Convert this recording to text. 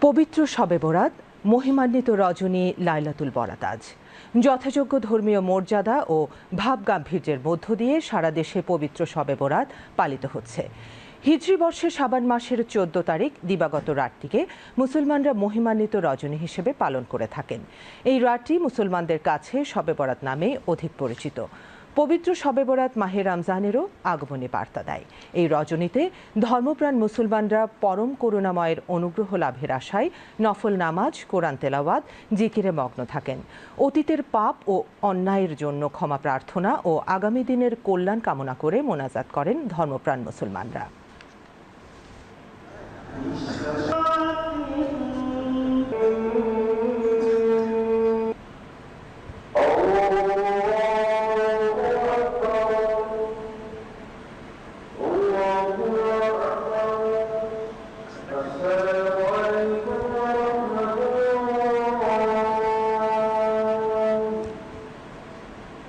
পবিত্র শবে বরাত, মহিমান্বিত রজনী লাইলাতুল বরাত আজ। যথাযোগ্য ধর্মীয় মর্যাদা ও ভাব গাম্ভীর্যের মধ্য দিয়ে সারা দেশে পবিত্র শবে বরাত পালিত হচ্ছে। হিজরি বর্ষের সাবান মাসের চোদ্দ তারিখ দিবাগত রাতটিকে মুসলমানরা মহিমান্বিত রজনী হিসেবে পালন করে থাকেন। এই রাতটি মুসলমানদের কাছে শবে বরাত নামে অধিক পরিচিত। পবিত্র শবে বরাত মাহে রমজানেরও আগমনে বার্তা দেয়। এই রজনীতে ধর্মপ্রাণ মুসলমানরা পরম করুণাময়ের অনুগ্রহ লাভের আশায় নফল নামাজ, কোরআন তেলাওয়াত, জিকিরে মগ্ন থাকেন। অতীতের পাপ ও অন্যায়ের জন্য ক্ষমা প্রার্থনা ও আগামী দিনের কল্যাণ কামনা করে মোনাজাত করেন ধর্মপ্রাণ মুসলমানরা।